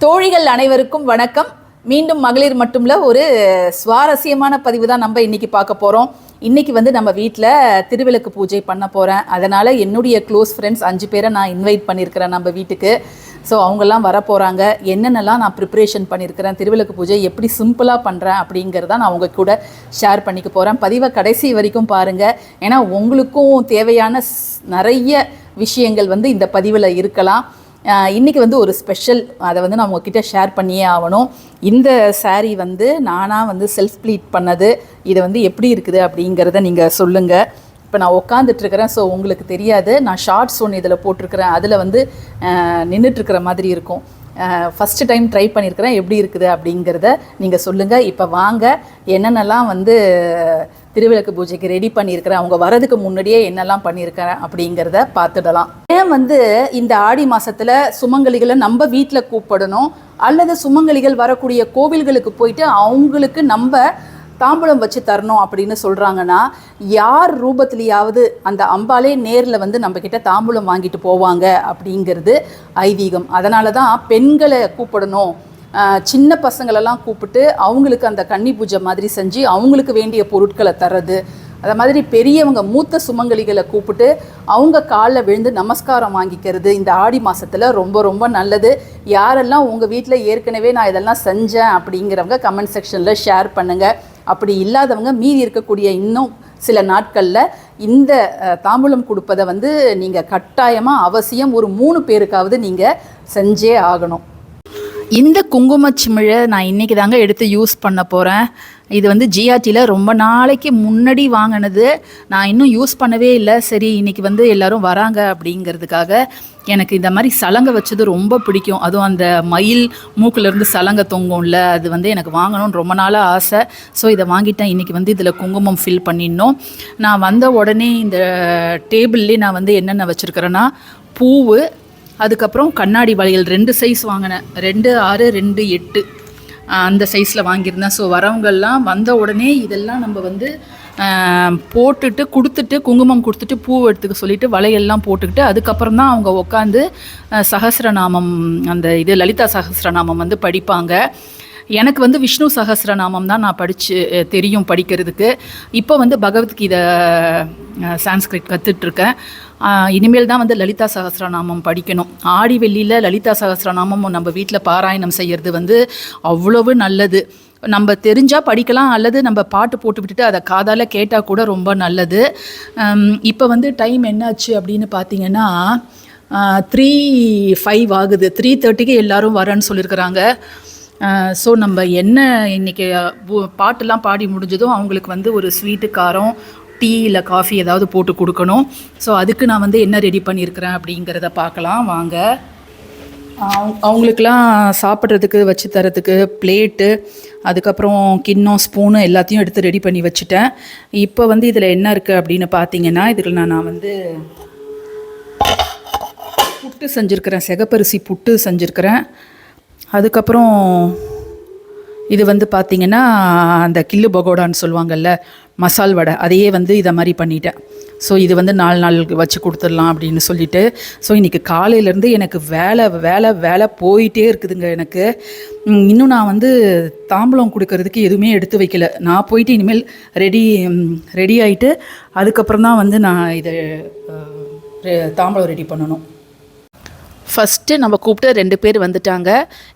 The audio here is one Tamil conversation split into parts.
தோழிகள் அனைவருக்கும் வணக்கம். மீண்டும் மகளிர் மட்டும்ல ஒரு சுவாரஸ்யமான பதிவு தான் நம்ம இன்னைக்கு பார்க்க போகிறோம் இன்னைக்கு வந்து நம்ம வீட்டில் திருவிளக்கு பூஜை பண்ண போகிறேன் அதனால் என்னுடைய க்ளோஸ் ஃப்ரெண்ட்ஸ் அஞ்சு பேரை நான் இன்வைட் பண்ணியிருக்கிறேன் நம்ம வீட்டுக்கு. ஸோ அவங்கெல்லாம் வரப்போகிறாங்க என்னென்னலாம் நான் ப்ரிப்பரேஷன் பண்ணியிருக்கிறேன் திருவிளக்கு பூஜை எப்படி சிம்பிளாக பண்ணுறேன் அப்படிங்கிறத நான் அவங்க கூட ஷேர் பண்ணிக்க போகிறேன் பதிவை கடைசி வரைக்கும் பாருங்கள் ஏன்னா உங்களுக்கும் தேவையான ஸ்- நிறைய விஷயங்கள் வந்து இந்த பதிவில் இருக்கலாம். இன்றைக்கி வந்து ஒரு ஸ்பெஷல் அதை வந்து நான் உங்ககிட்ட ஷேர் பண்ணியே ஆகணும். இந்த சாரீ வந்து நானாக வந்து செல்ஃப் ப்ளீட் பண்ணது இது வந்து எப்படி இருக்குது அப்படிங்கிறத நீங்கள் சொல்லுங்கள் இப்போ நான் உட்காந்துட்ருக்கிறேன் ஸோ உங்களுக்கு தெரியாது. நான் ஷார்ட்ஸ் ஒன்று இதில் போட்டிருக்கிறேன். அதில் வந்து நின்றுட்டுருக்கிற மாதிரி இருக்கும். ஃபஸ்ட்டு டைம் ட்ரை பண்ணியிருக்கிறேன் எப்படி இருக்குது அப்படிங்கிறத நீங்கள் சொல்லுங்கள் இப்போ வாங்க என்னென்னலாம் வந்து திருவிளக்கு பூஜைக்கு ரெடி பண்ணியிருக்கிறேன் அவங்க வரதுக்கு முன்னாடியே என்னெல்லாம் பண்ணியிருக்கிறேன் அப்படிங்கிறத பார்த்துடலாம். ஏன் வந்து இந்த ஆடி மாசத்துல சுமங்கலிகளை நம்ம வீட்டில் கூப்பிடணும். அல்லது சுமங்கலிகள் வரக்கூடிய கோவில்களுக்கு போயிட்டு அவங்களுக்கு நம்ம தாம்பூலம் வச்சு தரணும் அப்படின்னு சொல்கிறாங்கன்னா யார் ரூபத்திலேயாவது அந்த அம்பாலே நேரில் வந்து நம்மக்கிட்ட தாம்பூலம் வாங்கிட்டு போவாங்க அப்படிங்கிறது ஐதீகம். அதனால தான் பெண்களை கூப்பிடணும். சின்ன பசங்களெல்லாம் கூப்பிட்டு அவங்களுக்கு அந்த கன்னி பூஜை மாதிரி செஞ்சு அவங்களுக்கு வேண்டிய பொருட்களை தர்றது. அதை மாதிரி பெரியவங்க மூத்த சுமங்கலிகளை கூப்பிட்டு அவங்க காலில் விழுந்து நமஸ்காரம் வாங்கிக்கிறது இந்த ஆடி மாதத்தில் ரொம்ப ரொம்ப நல்லது. யாரெல்லாம் உங்கள் வீட்டில் ஏற்கனவே நான் இதெல்லாம் செஞ்சேன் அப்படிங்கிறவங்க கமெண்ட் செக்ஷனில் ஷேர் பண்ணுங்கள் அப்படி இல்லாதவங்க மீதி இருக்கக்கூடிய இன்னும் சில நாட்களில் இந்த தாம்பூலம் கொடுப்பதை வந்து நீங்கள் கட்டாயமாக அவசியம் ஒரு மூணு பேருக்காவது நீங்கள் செஞ்சே ஆகணும். இந்த குங்குமச்சிமிழை நான் இன்றைக்கி தாங்க எடுத்து யூஸ் பண்ண போகிறேன் இது வந்து ஜிஆர்டியில் ரொம்ப நாளைக்கு முன்னாடி வாங்கினது. நான் இன்னும் யூஸ் பண்ணவே இல்லை. சரி இன்றைக்கி வந்து எல்லோரும் வராங்க அப்படிங்கிறதுக்காக எனக்கு இந்த மாதிரி சலங்கை வச்சது ரொம்ப பிடிக்கும். அதுவும் அந்த மயில் மூக்கிலேருந்து சலங்கை தொங்கும்ல அது வந்து எனக்கு வாங்கணும்னு ரொம்ப நாளாக ஆசை. ஸோ இதை வாங்கிட்டேன். இன்றைக்கி வந்து இதில் குங்குமம் ஃபில் பண்ணிடணும். நான் வந்த உடனே இந்த டேபிள்லேயே நான் வந்து என்னென்ன வச்சுருக்கிறேன்னா பூவு அதுக்கப்புறம் கண்ணாடி வளையல் ரெண்டு சைஸ் வாங்கினேன். ரெண்டு ஆறு ரெண்டு எட்டு. அந்த சைஸில் வாங்கியிருந்தேன். ஸோ வரவங்கெல்லாம் வந்த உடனே இதெல்லாம் நம்ம வந்து போட்டுட்டு கொடுத்துட்டு குங்குமம் கொடுத்துட்டு பூ எடுத்துக்க சொல்லிட்டு வலையெல்லாம் போட்டுக்கிட்டு அதுக்கப்புறம் தான் அவங்க உட்காந்து சஹஸ்ரநாமம் அந்த இது லலிதா சஹஸ்ரநாமம் வந்து படிப்பாங்க. எனக்கு வந்து விஷ்ணு சஹஸ்ரநாமம் தான் நான் படித்து தெரியும் படிக்கிறதுக்கு. இப்போ வந்து பகவத்கீதை சான்ஸ்கிரிட் கற்றுட்ருக்கேன் இனிமேல் தான் வந்து லலிதா சஹஸ்ரநாமம் படிக்கணும். ஆடி வெள்ளியில் லலிதா சகசிரநாமம் நம்ம வீட்டில் பாராயணம் செய்கிறது வந்து அவ்வளவு நல்லது. நம்ம தெரிஞ்சால் படிக்கலாம் அல்லது நம்ம பாட்டு போட்டு விட்டுட்டு அதை காதால் கேட்டால் கூட ரொம்ப நல்லது. இப்போ வந்து டைம் என்னாச்சு அப்படின்னு பார்த்தீங்கன்னா த்ரீ ஃபைவ் ஆகுது. த்ரீ தேர்ட்டிக்கு எல்லோரும் வரேன்னு சொல்லியிருக்கிறாங்க ஸோ நம்ம என்ன இன்றைக்கி பாட்டெல்லாம் பாடி முடிஞ்சதும் அவங்களுக்கு வந்து ஒரு ஸ்வீட்டு காரம் டீ இல்லை காஃபி ஏதாவது போட்டு கொடுக்கணும். ஸோ அதுக்கு நான் வந்து என்ன ரெடி பண்ணியிருக்கிறேன் அப்படிங்கிறத பார்க்கலாம். வாங்க. அவங்களுக்கெல்லாம் சாப்பிட்றதுக்கு வச்சு தரத்துக்கு பிளேட்டு அதுக்கப்புறம் கிண்ணம் ஸ்பூனு எல்லாத்தையும் எடுத்து ரெடி பண்ணி வச்சுட்டேன். இப்போ வந்து இதில் என்ன இருக்குது அப்படின்னு பார்த்தீங்கன்னா இதில் நான் நான் வந்து புட்டு செஞ்சுருக்கிறேன். செகப்பரிசி புட்டு செஞ்சுருக்கிறேன். அதுக்கப்புறம் இது வந்து பார்த்திங்கன்னா அந்த கில்லு பகோடான்னு சொல்லுவாங்கல்ல மசால் வடை அதையே வந்து இதை மாதிரி பண்ணிட்டேன். ஸோ இது வந்து நாலு நாள் வச்சு கொடுத்துடலாம் அப்படின்னு சொல்லிட்டு ஸோ இன்றைக்கி காலையிலேருந்து எனக்கு வேலை வேலை வேலை போயிட்டே இருக்குதுங்க எனக்கு. இன்னும் நான் வந்து தாம்பளம் கொடுக்கறதுக்கு எதுவுமே எடுத்து வைக்கல. நான் போயிட்டு இனிமேல் ரெடி ரெடி ஆகிட்டு அதுக்கப்புறம் தான் வந்து நான் இதை தாம்பளம் ரெ- தாம்பூலம் ரெடி பண்ணணும். ஃபஸ்ட்டு நம்ம கூப்பிட்டு ரெண்டு பேர் வந்துட்டாங்க.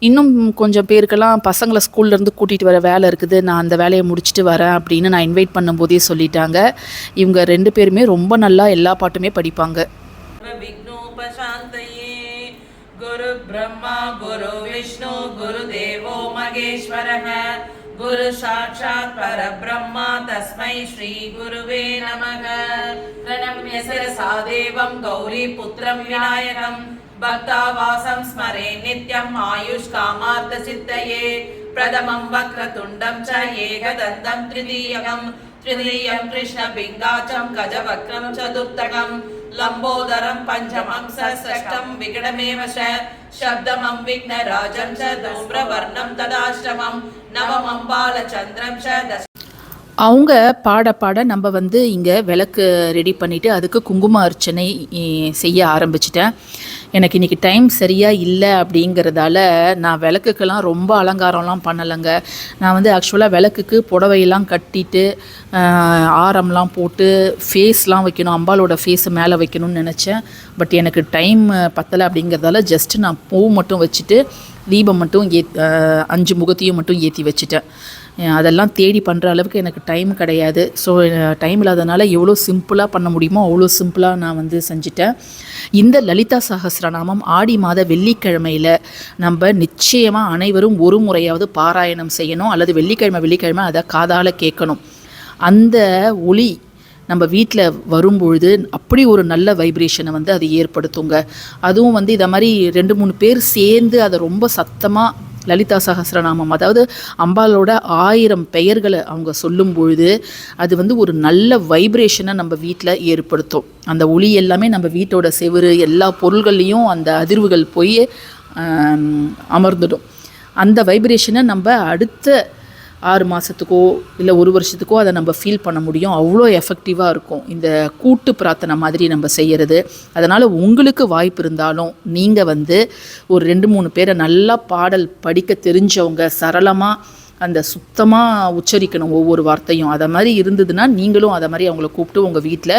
இன்னும் கொஞ்சம் பேருக்கெல்லாம் பசங்களை ஸ்கூல்லேருந்து கூட்டிகிட்டு வர வேலை இருக்குது. நான் அந்த வேலையை முடிச்சுட்டு வரேன் அப்படின்னு நான் இன்வைட் பண்ணும்போதே சொல்லிட்டாங்க. இவங்க ரெண்டு பேருமே ரொம்ப நல்லா எல்லா பாட்டுமே படிப்பாங்க. குரு பிரம்மா குரு விஷ்ணு குரு தேவோ மகேஸ்வரக. குரு சாட்சாத் பரபிரம்மா தஸ்மை ஸ்ரீ குருவே நமக. பிரணம்ய சிரசா தேவம் கௌரி புத்திரம் விநாயகம். भक्तावासं स्मरे नित्यम् आयुष्कामार्थसिद्धये प्रथमं वक्रतुण्डं च एकदन्तं तृतीयकं तृतीयं कृष्णपिङ्गाचं गजवक्त्रं चतुर्थकं लम्बोदरं पञ्चमं षष्ठं विकटमेव च शब्दमं विघ्नराजं च धूम्रवर्णं तदाष्टमं नवमं बालचन्द्रं च दश அவங்க பாட பாட நம்ம வந்து இங்கே விளக்கு ரெடி பண்ணிவிட்டு அதுக்கு குங்கும அர்ச்சனை செய்ய ஆரம்பிச்சிட்டேன். எனக்கு இன்றைக்கி டைம் சரியாக இல்லை அப்படிங்கிறதால நான் விளக்குக்கெல்லாம் ரொம்ப அலங்காரம்லாம் பண்ணலைங்க. நான் வந்து ஆக்சுவலாக விளக்குக்கு புடவையெல்லாம் கட்டிட்டு ஆரம்லாம் போட்டு ஃபேஸ்லாம் வைக்கணும் அம்பாலோட ஃபேஸை மேலே வைக்கணும்னு நினச்சேன். பட் எனக்கு டைம் பத்தலை அப்படிங்கிறதால ஜஸ்ட்டு நான் பூ மட்டும் வச்சுட்டு தீபம் மட்டும் ஏ அஞ்சு முகத்தையும் மட்டும் ஏற்றி வச்சுட்டேன். அதெல்லாம் தேடி பண்ணுற அளவுக்கு எனக்கு டைம் கிடையாது. ஸோ டைம் இல்லாதனால எவ்வளோ சிம்பிளாக பண்ண முடியுமோ அவ்வளோ சிம்பிளாக நான் வந்து செஞ்சுட்டேன். இந்த லலிதா சகசிரநாமம் ஆடி மாத வெள்ளிக்கிழமையில் நம்ம நிச்சயமாக அனைவரும் ஒரு முறையாவது பாராயணம் செய்யணும். அல்லது வெள்ளிக்கிழமை வெள்ளிக்கிழமை அதை காதால் கேட்கணும். அந்த ஒளி நம்ம வீட்டில் வரும்பொழுது அப்படி ஒரு நல்ல வைப்ரேஷனை வந்து அது ஏற்படுத்துங்க. அதுவும் வந்து இதை மாதிரி ரெண்டு மூணு பேர் சேர்ந்து அதை ரொம்ப சத்தமாக லலிதா சஹஸ்ரநாமம் அதாவது அம்பாலோட ஆயிரம் பெயர்களை அவங்க சொல்லும் பொழுது அது வந்து ஒரு நல்ல வைப்ரேஷனை நம்ம வீட்டில் ஏற்படுத்தும். அந்த ஒளி எல்லாமே நம்ம வீட்டோட செவுரு எல்லா பொருள்கள்லேயும் அந்த அதிர்வுகள் போய் அமர்ந்துடும். அந்த வைப்ரேஷனை நம்ம அடுத்த ஆறு மாதத்துக்கோ இல்லை ஒரு வருஷத்துக்கோ அதை நம்ம ஃபீல் பண்ண முடியும். அவ்வளோ எஃபெக்டிவாக இருக்கும். இந்த கூட்டு பிரார்த்தனை மாதிரி நம்ம செய்கிறது அதனால் உங்களுக்கு வாய்ப்பு இருந்தாலும் நீங்கள் வந்து ஒரு ரெண்டு மூணு பேரை நல்லா பாடல் படிக்க தெரிஞ்சவங்க சரளமாக அந்த சுத்தமாக உச்சரிக்கணும் ஒவ்வொரு வார்த்தையும். அதை மாதிரி இருந்ததுன்னா நீங்களும் அதை மாதிரி அவங்கள கூப்பிட்டு உங்கள் வீட்டில்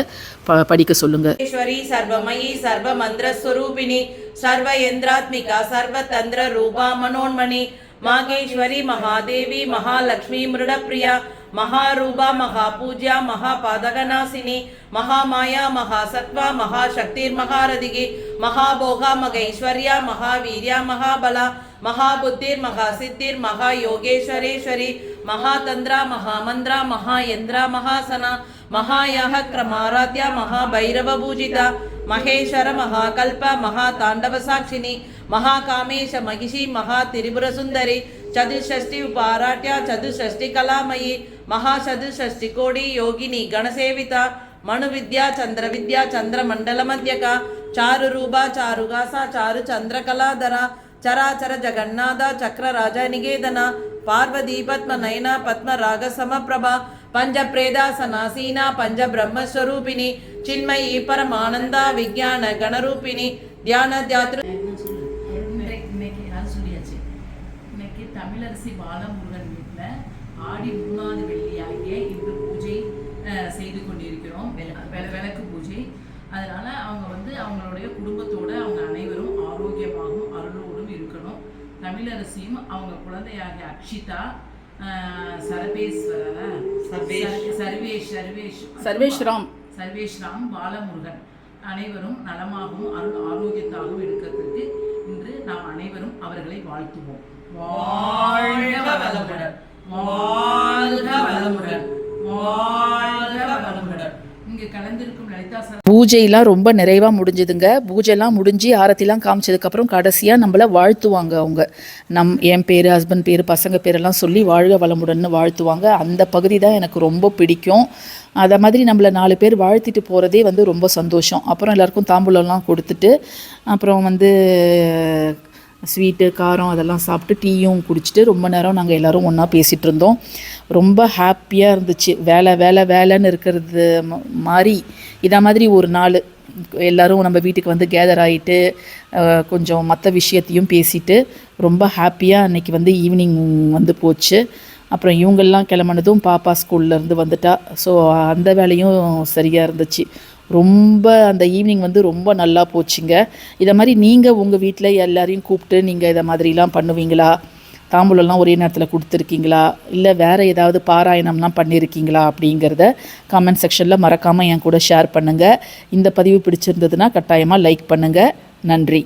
ப படிக்க சொல்லுங்கள் ஈஸ்வரி சர்வமயி சர்வ மந்திர ஸ்வரூபிணி சர்வ யந்திராத்மிகா சர்வ தந்திர ரூபா மனோன்மணி मागेश्वरी, महादेवी, महालक्ष्मी, मृडप्रिया महारूपा महापूज्या महापादगनाशिनी महामाया महासत्व महाशक्तिर्महारदिगे महाभोग मगैश्वर्य महावीर महाबल महाबुद्धिर्महासिद्धिर्महायोगेश्वरेश्वरी महातंद्र महामंद्र महायंद्र महासना महायः क्रमाराध्य महाभैरवभूजिता ಮಹೇಶ್ವರ ಮಹಾಕಲ್ಪ ಮಹಾ ತಾಂಡವ ಸಾಕ್ಷಿಣಿ ಮಹಾಕಾಮೇಶ ಮಹಿಷಿ ಮಹಾ ತಿರುಪುರ ಸುಂದರಿ ಚತುಷ್ಠಿ ಪಾರಾಟ್ಯ ಚತುಷ್ಠಿ ಕಲಾಮಯಿ ಮಹಾ ಮಹಾಚತುಷ್ಠಿ ಕೋಡಿ ಯೋಗಿನಿ, ಗಣಸೇವಿತ, ಮಣುವಿದ್ಯಾ, ಚಂದ್ರವಿದ್ಯಾ, ಚಂದ್ರಮಂಡಲ ಮಧ್ಯಕ, ಚಾರು ರೂಪ ಚಾರುಗಾಸ ಚಾರು ಚಂದ್ರಕಲಾಧರ ಚರಾಚರ ಜಗನ್ನಾಥ ಚಕ್ರ ರಾಜ ನಿಗೇದನ ಪಾರ್ವತಿ ಪದ್ಮ ನಯನ ಪದ್ಮ ರಾಗ ಸಮಪ್ರಭ பஞ்ச பிரேதாசனாசீனா பஞ்ச பிரம்மஸ்வரூபிணி சின்மயி பரமானந்தா விஜயான கணரூபிணி தியான தியாத்ரு இன்னைக்கு தமிழரசி பாலமுருகன் வீட்டில் ஆடி மூணாவது வெள்ளியாகிய இன்று பூஜை செய்து கொண்டிருக்கிறோம். விளக்கு பூஜை. அதனால் அவங்க வந்து அவங்களுடைய குடும்பத்தோடு அவங்க அனைவரும் ஆரோக்கியமாகவும் அருளோடும் இருக்கணும். தமிழரசியும் அவங்க குழந்தையாகிய அக்ஷிதா அஹ், சரபேஸ்வரரா சர்வேஷ். சர்- சர்வேஷ் சர்வேஷ். சர்வேஷ்ராம். சர்வேஷ்ராம் பாலமுருகன். அனைவரும் நலமாகவும் அருள் ஆரோக்கியத்தாகவும் இருக்கிறதுக்கு இன்று நாம் அனைவரும் அவர்களை வாழ்த்துவோம். வாழ்க வளமுடன். வாழ்க வளமுடன் வாழ்க வளமுடன் இங்கு கலந்திருக்கும் பூஜையெல்லாம் ரொம்ப நிறைவாக முடிஞ்சுதுங்க. பூஜைலாம் முடிஞ்சு ஆரத்திலாம் காமிச்சதுக்கப்புறம் கடைசியாக நம்மளை வாழ்த்துவாங்க அவங்க. நம் என் பேர் ஹஸ்பண்ட் பேர் பசங்க பேரெல்லாம் சொல்லி வாழ்க வளமுடன்னு வாழ்த்துவாங்க. அந்த பகுதி தான் எனக்கு ரொம்ப பிடிக்கும். அதை மாதிரி நம்மளை நாலு பேர் வாழ்த்திட்டு போகிறதே வந்து ரொம்ப சந்தோஷம். அப்புறம் எல்லாருக்கும் தாம்பூலம்லாம் கொடுத்துட்டு அப்புறம் வந்து ஸ்வீட்டு காரம் அதெல்லாம் சாப்பிட்டு டீயும் குடிச்சிட்டு ரொம்ப நேரம் நாங்கள் எல்லோரும் ஒன்றா பேசிகிட்டு இருந்தோம். ரொம்ப ஹாப்பியாக இருந்துச்சு. வேலை வேலை வேலைன்னு இருக்கிறது மாதிரி இதை மாதிரி ஒரு நாள் எல்லாரும் நம்ம வீட்டுக்கு வந்து கேதர் ஆகிட்டு கொஞ்சம் மற்ற விஷயத்தையும் பேசிட்டு ரொம்ப ஹாப்பியாக அன்னைக்கு வந்து ஈவினிங் வந்து போச்சு. அப்புறம் இவங்கெல்லாம் கிளம்புனதும் பாப்பா ஸ்கூல்லேருந்து வந்துட்டா. ஸோ அந்த வேலையும் சரியாக இருந்துச்சு. ரொம்ப அந்த ஈவினிங் வந்து ரொம்ப நல்லா போச்சுங்க. இதை மாதிரி நீங்கள் உங்கள் வீட்டில் எல்லாரையும் கூப்பிட்டு நீங்கள் இதை மாதிரிலாம் பண்ணுவீங்களா? தாம்பூலம்லாம் ஒரே நேரத்தில் கொடுத்துருக்கீங்களா? இல்லை வேறு ஏதாவது பாராயணம்லாம் பண்ணியிருக்கீங்களா அப்படிங்கிறத கமெண்ட் செக்ஷனில் மறக்காமல் என் கூட ஷேர் பண்ணுங்கள் இந்த பதிவு பிடிச்சிருந்ததுன்னா கட்டாயமாக லைக் பண்ணுங்கள் நன்றி.